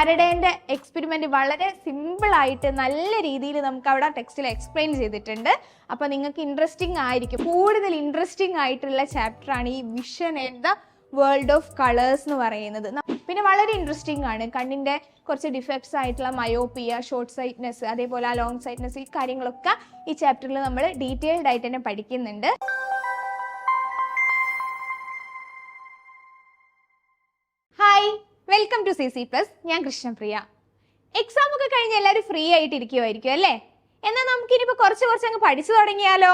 ഫാരഡേന്റെ experiment വളരെ സിമ്പിളായിട്ട് നല്ല രീതിയിൽ നമുക്ക് അവിടെ ടെക്സ്റ്റിൽ എക്സ്പ്ലെയിൻ ചെയ്തിട്ടുണ്ട്. അപ്പോൾ നിങ്ങൾക്ക് ഇൻട്രസ്റ്റിംഗ് ആയിരിക്കും. കൂടുതൽ ഇൻട്രസ്റ്റിംഗ് ആയിട്ടുള്ള ചാപ്റ്റർ ആണ് ഈ vision and the world of colours എന്ന് പറയുന്നത്. പിന്നെ വളരെ ഇൻട്രസ്റ്റിംഗ് ആണ്. കണ്ണിന്റെ കുറച്ച് ഡിഫക്ട്സ് ആയിട്ടുള്ള മയോപ്പിയ ഷോർട്ട് സൈറ്റ്നെസ് അതേപോലെ ആ ലോങ് സൈറ്റ്നെസ് ഈ കാര്യങ്ങളൊക്കെ ഈ ചാപ്റ്ററിൽ നമ്മൾ ഡീറ്റെയിൽഡ് ആയിട്ട് തന്നെ പഠിക്കുന്നുണ്ട്. Welcome to C C plus ഞാൻ കൃഷ്ണപ്രിയ എക്സാം ഒക്കെ കഴിഞ്ഞ് എല്ലാവരും ഫ്രീ ആയിട്ട് ഇരിക്കുമായിരിക്കും അല്ലേ? എന്നാൽ നമുക്കിനിപ്പോൾ കുറച്ച് കുറച്ച് അങ്ങ് പഠിച്ചു തുടങ്ങിയാലോ?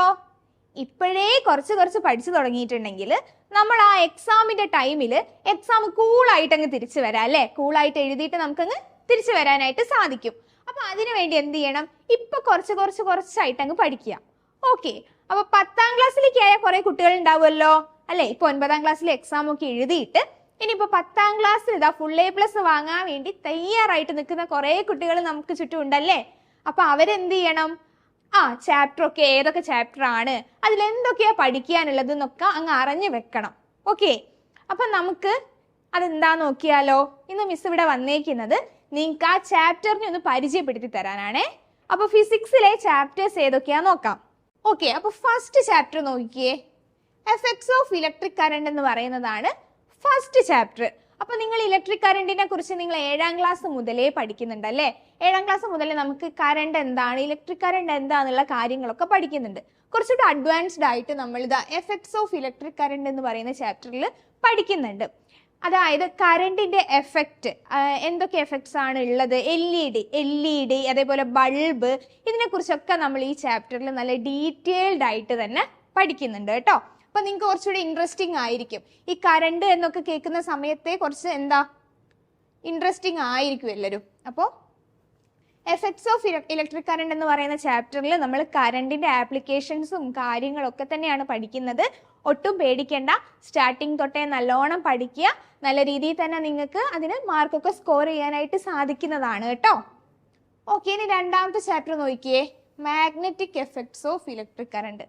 ഇപ്പോഴേ കുറച്ച് കുറച്ച് പഠിച്ചു തുടങ്ങിയിട്ടുണ്ടെങ്കിൽ നമ്മൾ ആ എക്സാമിന്റെ ടൈമിൽ എക്സാം കൂളായിട്ട് അങ്ങ് തിരിച്ചു വരാം അല്ലേ? കൂളായിട്ട് എഴുതിയിട്ട് നമുക്കങ്ങ് തിരിച്ചു വരാനായിട്ട് സാധിക്കും. അപ്പൊ അതിനു വേണ്ടി എന്ത് ചെയ്യണം? ഇപ്പൊ കുറച്ച് കുറച്ച് കുറച്ചായിട്ട് അങ്ങ് പഠിക്കുക. ഓക്കെ അപ്പൊ പത്താം ക്ലാസ്സിലേക്ക് ആയ കുറെ കുട്ടികൾ ഉണ്ടാവുമല്ലോ? അല്ലെ? ഇപ്പൊ ഒൻപതാം ക്ലാസ്സിലെ എക്സാം ഒക്കെ എഴുതിയിട്ട് ഇനിയിപ്പോ പത്താം ക്ലാസ്സിൽ ഇതാ ഫുൾ എ പ്ലസ് വാങ്ങാൻ വേണ്ടി തയ്യാറായിട്ട് നിൽക്കുന്ന കുറേ കുട്ടികൾ നമുക്ക് ചുറ്റും ഉണ്ടല്ലേ അപ്പൊ അവരെന്ത് ചെയ്യണം? ആ ചാപ്റ്റർ ഒക്കെ ഏതൊക്കെ ചാപ്റ്റർ ആണ്? അതിൽ എന്തൊക്കെയാ പഠിക്കാനുള്ളത് എന്നൊക്കെ അങ്ങ് അറിഞ്ഞു വെക്കണം. ഓക്കെ അപ്പൊ നമുക്ക് അതെന്താ നോക്കിയാലോ? ഇന്ന് മിസ് ഇവിടെ വന്നേക്കുന്നത് നിങ്ങൾക്ക് ആ ചാപ്റ്ററിനെ ഒന്ന് പരിചയപ്പെടുത്തി തരാനാണേ. അപ്പോൾ ഫിസിക്സിലെ ചാപ്റ്റേഴ്സ് ഏതൊക്കെയാ നോക്കാം. ഓക്കെ അപ്പോൾ ഫസ്റ്റ് ചാപ്റ്റർ നോക്കിയേ. എഫക്ട്സ് ഓഫ് ഇലക്ട്രിക് കറണ്ട് എന്ന് പറയുന്നതാണ് ഫസ്റ്റ് ചാപ്റ്റർ അപ്പൊ നിങ്ങൾ ഇലക്ട്രിക് കറണ്ടിനെ കുറിച്ച് നിങ്ങൾ ഏഴാം ക്ലാസ് മുതലേ പഠിക്കുന്നുണ്ട് അല്ലേ? ഏഴാം ക്ലാസ് മുതലേ നമുക്ക് കറണ്ട് എന്താണ് ഇലക്ട്രിക് കറണ്ട് എന്താന്നുള്ള കാര്യങ്ങളൊക്കെ പഠിക്കുന്നുണ്ട്. കുറച്ചുകൂടി അഡ്വാൻസ്ഡ് ആയിട്ട് നമ്മൾ ഇത് എഫക്ട്സ് ഓഫ് ഇലക്ട്രിക് കറണ്ട് എന്ന് പറയുന്ന ചാപ്റ്ററിൽ പഠിക്കുന്നുണ്ട്. അതായത് കറണ്ടിന്റെ എഫക്റ്റ് എന്തൊക്കെ എഫക്ട്സ് ആണ് ഉള്ളത്? L E D L E D അതേപോലെ ബൾബ് ഇതിനെക്കുറിച്ചൊക്കെ നമ്മൾ ഈ ചാപ്റ്ററിൽ നല്ല ഡീറ്റെയിൽഡ് ആയിട്ട് തന്നെ പഠിക്കുന്നുണ്ട് കേട്ടോ. അപ്പൊ നിങ്ങൾക്ക് കുറച്ചുകൂടി ഇൻട്രസ്റ്റിംഗ് ആയിരിക്കും. ഈ കരണ്ട് എന്നൊക്കെ കേൾക്കുന്ന സമയത്തെ കുറച്ച് എന്താ? ഇൻട്രസ്റ്റിംഗ് ആയിരിക്കും എല്ലാവരും. അപ്പോൾ എഫക്ട്സ് ഓഫ് ഇലക്ട്രിക് കറണ്ട് എന്ന് പറയുന്ന ചാപ്റ്ററിൽ നമ്മൾ കറണ്ടിന്റെ ആപ്ലിക്കേഷൻസും കാര്യങ്ങളൊക്കെ തന്നെയാണ് പഠിക്കുന്നത്. ഒട്ടും പേടിക്കേണ്ട. സ്റ്റാർട്ടിങ് തൊട്ടേ നല്ലോണം പഠിക്കുക. നല്ല രീതിയിൽ തന്നെ നിങ്ങൾക്ക് അതിന് മാർക്കൊക്കെ സ്കോർ ചെയ്യാനായിട്ട് സാധിക്കുന്നതാണ് കേട്ടോ. ഓക്കെ ഇനി രണ്ടാമത്തെ ചാപ്റ്റർ നോക്കിയേ. Magnetic effects of electric current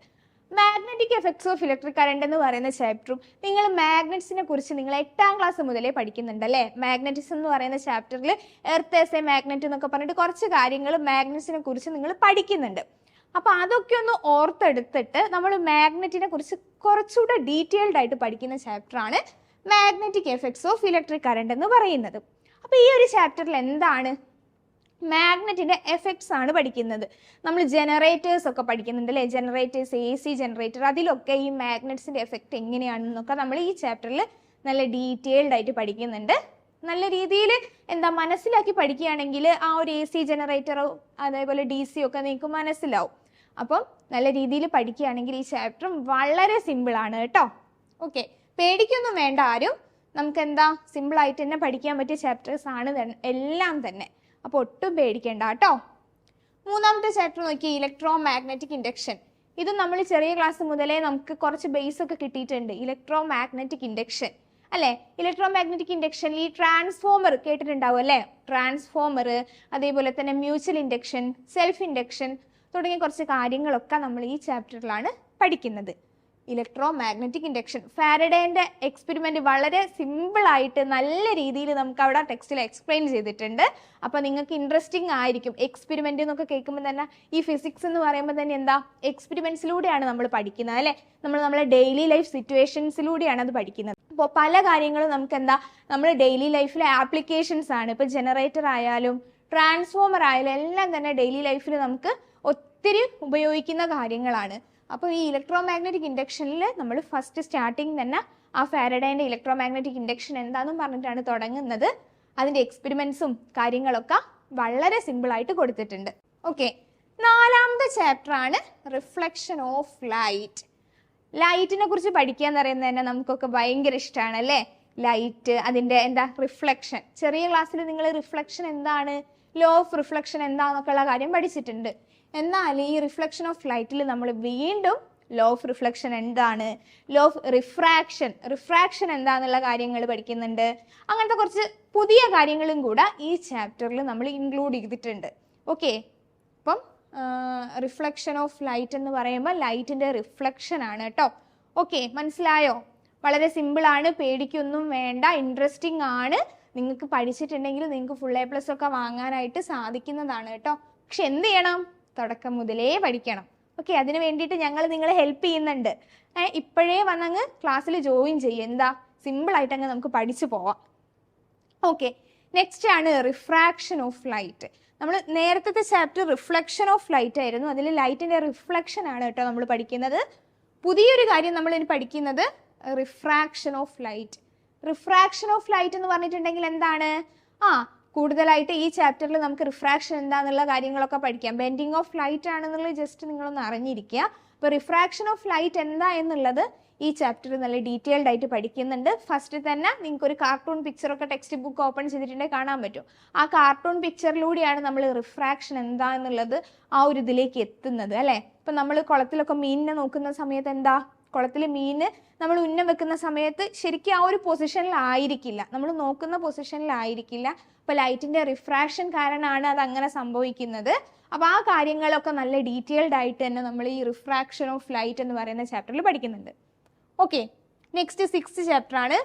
magnetic effects of electric current എന്ന് പറയുന്ന ചാപ്റ്ററും നിങ്ങൾ മാഗ്നറ്റ്സിനെ കുറിച്ച് നിങ്ങൾ എട്ടാം ക്ലാസ് മുതലേ പഠിക്കുന്നുണ്ട് അല്ലേ? മാഗ്നറ്റിസം എന്ന് പറയുന്ന ചാപ്റ്ററിൽ എർത്ത് എസ് എ മാഗ്നറ്റ് എന്നൊക്കെ പറഞ്ഞിട്ട് കുറച്ച് കാര്യങ്ങൾ മാഗ്നറ്റ്സിനെ കുറിച്ച് നിങ്ങൾ പഠിക്കുന്നുണ്ട്. അപ്പൊ അതൊക്കെ ഒന്ന് ഓർത്തെടുത്തിട്ട് നമ്മൾ മാഗ്നറ്റിനെ കുറിച്ച് കുറച്ചുകൂടെ ഡീറ്റെയിൽഡ് ആയിട്ട് പഠിക്കുന്ന ചാപ്റ്റർ ആണ് magnetic effects of electric current എന്ന് പറയുന്നത്. അപ്പൊ ഈ ഒരു ചാപ്റ്ററിൽ എന്താണ് മാഗ്നറ്റിന്റെ എഫക്ട്സ് ആണ് പഠിക്കുന്നത്. നമ്മൾ ജനറേറ്റേഴ്സ് ഒക്കെ പഠിക്കുന്നുണ്ട് അല്ലേ? ജനറേറ്റേഴ്സ് എ സി ജനറേറ്റർ അതിലൊക്കെ ഈ മാഗ്നറ്റ്സിന്റെ എഫക്റ്റ് എങ്ങനെയാണെന്നൊക്കെ നമ്മൾ ഈ ചാപ്റ്ററിൽ നല്ല ഡീറ്റെയിൽഡ് ആയിട്ട് പഠിക്കുന്നുണ്ട്. നല്ല രീതിയിൽ എന്താ മനസ്സിലാക്കി പഠിക്കുകയാണെങ്കിൽ ആ ഒരു എ സി ജനറേറ്ററോ അതേപോലെ ഡി സി ഒക്കെ നിങ്ങൾക്ക് മനസ്സിലാവും. അപ്പം നല്ല രീതിയിൽ പഠിക്കുകയാണെങ്കിൽ ഈ ചാപ്റ്ററും വളരെ സിമ്പിളാണ് കേട്ടോ. ഓക്കെ പേടിക്കൊന്നും വേണ്ട ആരും. നമുക്ക് എന്താ സിമ്പിളായിട്ട് തന്നെ പഠിക്കാൻ പറ്റിയ ചാപ്റ്റേഴ്സ് ആണ് എല്ലാം തന്നെ. അപ്പോൾ ഒട്ടും പേടിക്കേണ്ട കേട്ടോ. മൂന്നാമത്തെ ചാപ്റ്റർ നോക്കി ഇലക്ട്രോ മാഗ്നറ്റിക് ഇൻഡക്ഷൻ ഇത് നമ്മൾ ചെറിയ ക്ലാസ് മുതലേ നമുക്ക് കുറച്ച് ബേസ് ഒക്കെ കിട്ടിയിട്ടുണ്ട് ഇലക്ട്രോ മാഗ്നറ്റിക് ഇൻഡക്ഷൻ അല്ലേ? ഇലക്ട്രോ മാഗ്നറ്റിക് ഇൻഡക്ഷൻ ഈ ട്രാൻസ്ഫോമർ കേട്ടിട്ടുണ്ടാവും അല്ലേ? ട്രാൻസ്ഫോമർ അതേപോലെ തന്നെ മ്യൂച്വൽ ഇൻഡക്ഷൻ സെൽഫ് ഇൻഡക്ഷൻ തുടങ്ങിയ കുറച്ച് കാര്യങ്ങളൊക്കെ നമ്മൾ ഈ ചാപ്റ്ററിലാണ് പഠിക്കുന്നത്. Electromagnetic induction. ഫാരഡേന്റെ എക്സ്പെരിമെന്റ് വളരെ സിമ്പിളായിട്ട് നല്ല രീതിയിൽ നമുക്ക് അവിടെ ടെക്സ്റ്റിൽ എക്സ്പ്ലെയിൻ ചെയ്തിട്ടുണ്ട്. അപ്പോൾ നിങ്ങൾക്ക് ഇൻട്രസ്റ്റിംഗ് ആയിരിക്കും. എക്സ്പെരിമെന്റ് എന്നൊക്കെ കേൾക്കുമ്പോൾ തന്നെ ഈ ഫിസിക്സ് എന്ന് പറയുമ്പോൾ തന്നെ എന്താ? എക്സ്പെരിമെൻസിലൂടെയാണ് നമ്മൾ പഠിക്കുന്നത് അല്ലേ? നമ്മൾ നമ്മളെ ഡെയിലി ലൈഫ് സിറ്റുവേഷൻസിലൂടെയാണ് അത് പഠിക്കുന്നത്. അപ്പോൾ പല കാര്യങ്ങളും നമുക്ക് എന്താ? നമ്മൾ ഡെയിലി ലൈഫിലെ ആപ്ലിക്കേഷൻസ് ആണ്. ഇപ്പോൾ ജനറേറ്റർ ആയാലും ട്രാൻസ്ഫോമർ ആയാലും എല്ലാം തന്നെ ഡെയിലി ലൈഫിൽ നമുക്ക് ഒത്തിരി ഉപയോഗിക്കുന്ന കാര്യങ്ങളാണ്. അപ്പോൾ ഈ ഇലക്ട്രോ മാഗ്നറ്റിക് ഇൻഡക്ഷനിൽ നമ്മൾ ഫസ്റ്റ് സ്റ്റാർട്ടിങ് തന്നെ ആ ഫാരഡൈന്റെ ഇലക്ട്രോ മാഗ്നറ്റിക് ഇൻഡക്ഷൻ എന്താണെന്നും പറഞ്ഞിട്ടാണ് തുടങ്ങുന്നത്. അതിന്റെ എക്സ്പെരിമെൻസും കാര്യങ്ങളൊക്കെ വളരെ സിമ്പിളായിട്ട് കൊടുത്തിട്ടുണ്ട്. ഓക്കെ നാലാമത്തെ ചാപ്റ്റർ ആണ് റിഫ്ലക്ഷൻ ഓഫ് ലൈറ്റ് ലൈറ്റിനെ കുറിച്ച് പഠിക്കുക എന്ന് പറയുന്നത് തന്നെ നമുക്കൊക്കെ ഭയങ്കര ഇഷ്ടമാണ് അല്ലേ? ലൈറ്റ് അതിന്റെ എന്താ റിഫ്ലക്ഷൻ ചെറിയ ക്ലാസ്സിൽ നിങ്ങൾ റിഫ്ലക്ഷൻ എന്താണ്? ലോ ഓഫ് റിഫ്ലക്ഷൻ എന്താന്നൊക്കെ ഉള്ള കാര്യം പഠിച്ചിട്ടുണ്ട്. എന്നാൽ ഈ റിഫ്ലക്ഷൻ ഓഫ് ലൈറ്റിൽ നമ്മൾ വീണ്ടും ലോ ഓഫ് റിഫ്ലക്ഷൻ എന്താണ്? ലോ ഓഫ് റിഫ്രാക്ഷൻ റിഫ്രാക്ഷൻ എന്താണെന്നുള്ള കാര്യങ്ങൾ പഠിക്കുന്നുണ്ട്. അങ്ങനത്തെ കുറച്ച് പുതിയ കാര്യങ്ങളും കൂടെ ഈ ചാപ്റ്ററിൽ നമ്മൾ ഇൻക്ലൂഡ് ചെയ്തിട്ടുണ്ട്. ഓക്കെ അപ്പം റിഫ്ലക്ഷൻ ഓഫ് ലൈറ്റ് എന്ന് പറയുമ്പോൾ ലൈറ്റിന്റെ റിഫ്ലക്ഷൻ ആണ് കേട്ടോ. ഓക്കെ മനസ്സിലായോ? വളരെ സിമ്പിളാണ് പേടിക്കൊന്നും വേണ്ട ഇൻട്രസ്റ്റിംഗ് ആണ്. നിങ്ങൾക്ക് പഠിച്ചിട്ടുണ്ടെങ്കിൽ നിങ്ങൾക്ക് ഫുൾ എ പ്ലസ് ഒക്കെ വാങ്ങാനായിട്ട് സാധിക്കുന്നതാണ് കേട്ടോ. പക്ഷെ എന്ത് ചെയ്യണം? തുടക്കം മുതലേ പഠിക്കണം. ഓക്കെ അതിന് വേണ്ടിയിട്ട് ഞങ്ങൾ നിങ്ങളെ ഹെൽപ്പ് ചെയ്യുന്നുണ്ട്. ഇപ്പോഴേ വന്നങ്ങ് ക്ലാസ്സിൽ ജോയിൻ ചെയ്യും. എന്താ? സിമ്പിളായിട്ട് അങ്ങ് നമുക്ക് പഠിച്ചു പോവാം. ഓക്കെ നെക്സ്റ്റ് ആണ് റിഫ്രാക്ഷൻ ഓഫ് ലൈറ്റ് നമ്മൾ നേരത്തെ ചാപ്റ്റർ റിഫ്ലക്ഷൻ ഓഫ് ലൈറ്റ് ആയിരുന്നു. അതിൽ ലൈറ്റിന്റെ റിഫ്ലക്ഷൻ ആണ് കേട്ടോ നമ്മൾ പഠിക്കുന്നത്. പുതിയൊരു കാര്യം നമ്മൾ ഇനി പഠിക്കുന്നത് refraction of light refraction of light എന്ന് പറഞ്ഞിട്ടുണ്ടെങ്കിൽ എന്താണ്? ആ കൂടുതലായിട്ട് ഈ ചാപ്റ്ററിൽ നമുക്ക് റിഫ്രാക്ഷൻ എന്താണെന്നുള്ള കാര്യങ്ങളൊക്കെ പഠിക്കാം. ബെൻഡിങ് ഓഫ് ലൈറ്റ് ആണെന്നുള്ളത് ജസ്റ്റ് നിങ്ങളൊന്ന് അറിഞ്ഞിരിക്കുക. അപ്പോൾ റിഫ്രാക്ഷൻ ഓഫ് ലൈറ്റ് എന്താ എന്നുള്ളത് ഈ ചാപ്റ്റർ നല്ല ഡീറ്റെയിൽഡ് ആയിട്ട് പഠിക്കുന്നുണ്ട്. ഫസ്റ്റ് തന്നെ നിങ്ങൾക്ക് ഒരു കാർട്ടൂൺ പിക്ചർ ഒക്കെ ടെക്സ്റ്റ് ബുക്ക് ഓപ്പൺ ചെയ്തിട്ടുണ്ടെങ്കിൽ കാണാൻ പറ്റും. ആ കാർട്ടൂൺ പിക്ചറിലൂടെയാണ് നമ്മൾ റിഫ്രാക്ഷൻ എന്താ എന്നുള്ളത് ആ ഒരു ഇതിലേക്ക് എത്തുന്നത് അല്ലേ? ഇപ്പം നമ്മൾ കുളത്തിലൊക്കെ മീനിനെ നോക്കുന്ന സമയത്ത് എന്താ? കുളത്തിൽ മീന് നമ്മൾ ഉന്നം വെക്കുന്ന സമയത്ത് ശരിക്കും ആ ഒരു പൊസിഷനിലായിരിക്കില്ല. നമ്മൾ നോക്കുന്ന പൊസിഷനിലായിരിക്കില്ല. അപ്പോൾ ലൈറ്റിന്റെ റിഫ്രാക്ഷൻ കാരണമാണ് അത് അങ്ങനെ സംഭവിക്കുന്നത്. അപ്പോൾ ആ കാര്യങ്ങളൊക്കെ നല്ല ഡീറ്റെയിൽഡ് ആയിട്ട് തന്നെ നമ്മൾ ഈ റിഫ്രാക്ഷൻ ഓഫ് ലൈറ്റ് എന്ന് പറയുന്ന ചാപ്റ്ററിൽ പഠിക്കുന്നുണ്ട്. ഓക്കെ നെക്സ്റ്റ് സിക്സ് ചാപ്റ്റർ ആണ്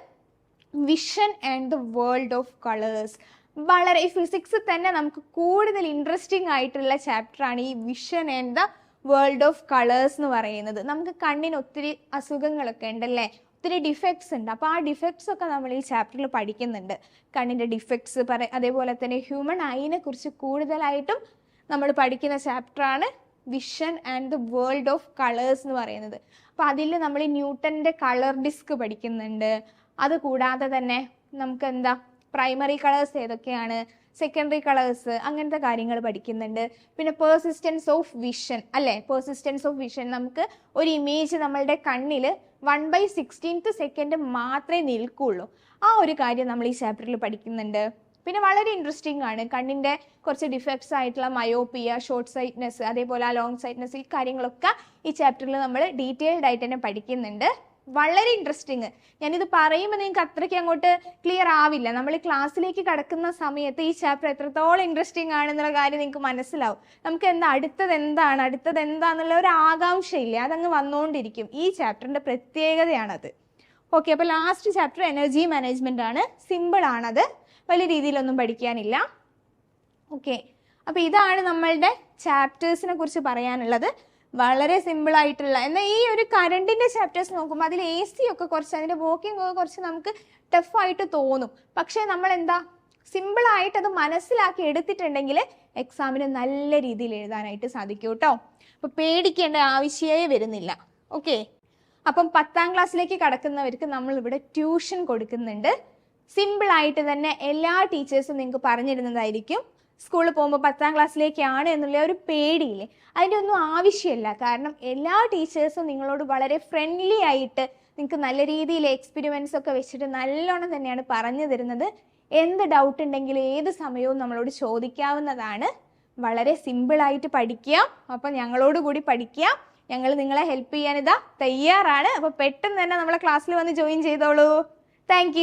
vision and the world of colours. വളരെ ഫിസിക്സ് തന്നെ നമുക്ക് കൂടുതൽ ഇൻട്രസ്റ്റിംഗ് ആയിട്ടുള്ള ചാപ്റ്ററാണ് ഈ vision and the world of colours എന്ന് പറയുന്നത്. നമുക്ക് കണ്ണിന് ഒത്തിരി അസുഖങ്ങളൊക്കെ ഉണ്ടല്ലേ? ഒത്തിരി ഡിഫക്ട്സ് ഉണ്ട്. അപ്പോൾ ആ ഡിഫക്ട്സ് ഒക്കെ നമ്മൾ ഈ ചാപ്റ്ററിൽ പഠിക്കുന്നുണ്ട്. കണ്ണിന്റെ ഡിഫക്ട്സ് പറ അതേപോലെ തന്നെ ഹ്യൂമൻ ഐനെ കുറിച്ച് കൂടുതലായിട്ടും നമ്മൾ പഠിക്കുന്ന ചാപ്റ്ററാണ് vision and the world of colours എന്ന് പറയുന്നത്. അപ്പോൾ അതിൽ നമ്മൾ ന്യൂട്ടന്റെ കളർ ഡിസ്ക് പഠിക്കുന്നുണ്ട്. അതുകൂടാതെ തന്നെ നമുക്ക് എന്താ? പ്രൈമറി കളേഴ്സ് ഏതൊക്കെയാണ്? സെക്കൻഡറി കളേഴ്സ് അങ്ങനത്തെ കാര്യങ്ങൾ പഠിക്കുന്നുണ്ട്. പിന്നെ പേഴ്സിസ്റ്റൻസ് ഓഫ് വിഷൻ അല്ലേ? പേഴ്സിസ്റ്റൻസ് ഓഫ് വിഷൻ നമുക്ക് ഒരു ഇമേജ് നമ്മളുടെ കണ്ണിൽ വൺ ബൈ സിക്സ്റ്റീൻത്ത് സെക്കൻഡ് മാത്രമേ നിൽക്കുള്ളൂ. ആ ഒരു കാര്യം നമ്മൾ ഈ ചാപ്റ്ററിൽ പഠിക്കുന്നുണ്ട്. പിന്നെ വളരെ ഇൻട്രസ്റ്റിംഗ് ആണ്. കണ്ണിന്റെ കുറച്ച് ഡിഫക്ട്സ് ആയിട്ടുള്ള മയോപ്പിയ ഷോർട്ട് സൈറ്റ്നെസ് അതേപോലെ ആ ലോങ് സൈറ്റ്നെസ് ഈ കാര്യങ്ങളൊക്കെ ഈ ചാപ്റ്ററിൽ നമ്മൾ ഡീറ്റെയിൽഡ് ആയിട്ട് തന്നെ പഠിക്കുന്നുണ്ട്. വളരെ ഇൻട്രസ്റ്റിങ് ഞാനിത് പറയുമ്പോൾ നിങ്ങൾക്ക് അത്രയ്ക്ക് അങ്ങോട്ട് ക്ലിയർ ആവില്ല. നമ്മൾ ക്ലാസ്സിലേക്ക് കടക്കുന്ന സമയത്ത് ഈ ചാപ്റ്റർ എത്രത്തോളം ഇൻട്രസ്റ്റിംഗ് ആണെന്നുള്ള കാര്യം നിങ്ങൾക്ക് മനസ്സിലാവും. നമുക്ക് എന്താ അടുത്തത് എന്താണ് അടുത്തത് എന്താന്നുള്ള ഒരു ആകാംക്ഷയില്ല? അതങ്ങ് വന്നുകൊണ്ടിരിക്കും ഈ ചാപ്റ്ററിന്റെ പ്രത്യേകതയാണത്. ഓക്കെ അപ്പോൾ ലാസ്റ്റ് ചാപ്റ്റർ എനർജി മാനേജ്മെന്റ് ആണ്. സിമ്പിൾ ആണത്. വലിയ രീതിയിലൊന്നും പഠിക്കാനില്ല. ഓക്കെ അപ്പോൾ ഇതാണ് നമ്മളുടെ ചാപ്റ്റേഴ്സിനെ കുറിച്ച് പറയാനുള്ളത്. വളരെ സിമ്പിൾ ആയിട്ടുള്ള എന്നാൽ ഈ ഒരു കറണ്ടിന്റെ ചാപ്റ്റേഴ്സ് നോക്കുമ്പോൾ അതിൽ എ സി ഒക്കെ കുറച്ച് അതിന്റെ വോക്കിംഗ് ഒക്കെ കുറച്ച് നമുക്ക് ടഫായിട്ട് തോന്നും. പക്ഷേ നമ്മൾ എന്താ സിമ്പിൾ ആയിട്ട് അത് മനസ്സിലാക്കി എടുത്തിട്ടുണ്ടെങ്കിൽ എക്സാമിന് നല്ല രീതിയിൽ എഴുതാനായിട്ട് സാധിക്കും കേട്ടോ. അപ്പൊ പേടിക്കേണ്ട ആവശ്യമേ വരുന്നില്ല. ഓക്കെ അപ്പം പത്താം ക്ലാസ്സിലേക്ക് കടക്കുന്നവർക്ക് നമ്മൾ ഇവിടെ ട്യൂഷൻ കൊടുക്കുന്നുണ്ട്. സിമ്പിൾ ആയിട്ട് തന്നെ എല്ലാ ടീച്ചേഴ്സും നിങ്ങൾക്ക് പറഞ്ഞിരുന്നതായിരിക്കും. സ്കൂളിൽ പോകുമ്പോൾ പത്താം ക്ലാസ്സിലേക്കാണ് എന്നുള്ള ഒരു പേടിയില്ലേ? അതിന്റെ ഒന്നും ആവശ്യമില്ല. കാരണം എല്ലാ ടീച്ചേഴ്സും നിങ്ങളോട് വളരെ ഫ്രണ്ട്ലി ആയിട്ട് നിങ്ങൾക്ക് നല്ല രീതിയിൽ എക്സ്പീരിയൻസ് ഒക്കെ വെച്ചിട്ട് നല്ലോണം തന്നെയാണ് പറഞ്ഞു തരുന്നത്. എന്ത് ഡൗട്ട് ഉണ്ടെങ്കിലും ഏത് സമയവും നമ്മളോട് ചോദിക്കാവുന്നതാണ്. വളരെ സിമ്പിളായിട്ട് പഠിക്കുക. അപ്പം ഞങ്ങളോട് കൂടി പഠിക്കുക. ഞങ്ങൾ നിങ്ങളെ ഹെൽപ്പ് ചെയ്യാൻ ഇതാ തയ്യാറാണ്. അപ്പോൾ പെട്ടെന്ന് തന്നെ നമ്മളെ ക്ലാസ്സിൽ വന്ന് ജോയിൻ ചെയ്തോളൂ. താങ്ക്